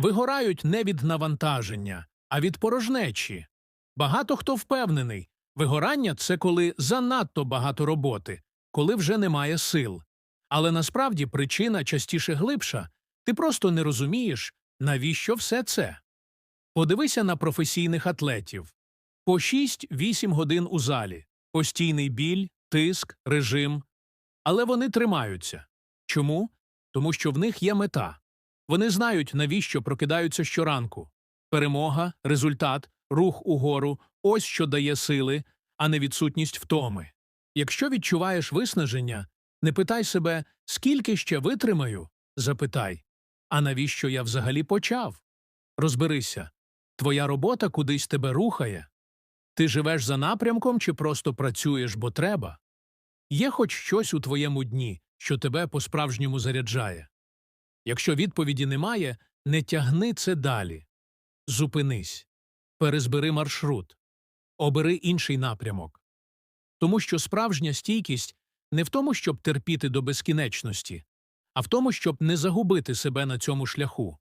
вигорають не від навантаження, а від порожнечі. Багато хто впевнений, вигорання це коли занадто багато роботи, коли вже немає сил. Але насправді причина частіше глибша ти просто не розумієш, навіщо все це. Подивися на професійних атлетів по 6-8 годин у залі, постійний біль, тиск, режим. Але вони тримаються. Чому? Тому що в них є мета. Вони знають, навіщо прокидаються щоранку. Перемога, результат, рух угору ось що дає сили, а не відсутність втоми. Якщо відчуваєш виснаження, не питай себе, скільки ще витримаю, запитай, а навіщо я взагалі почав? Розберися твоя робота кудись тебе рухає. Ти живеш за напрямком чи просто працюєш, бо треба? Є хоч щось у твоєму дні, що тебе по-справжньому заряджає. Якщо відповіді немає, не тягни це далі. Зупинись, перезбери маршрут, обери інший напрямок. Тому що справжня стійкість не в тому, щоб терпіти до безкінечності, а в тому, щоб не загубити себе на цьому шляху.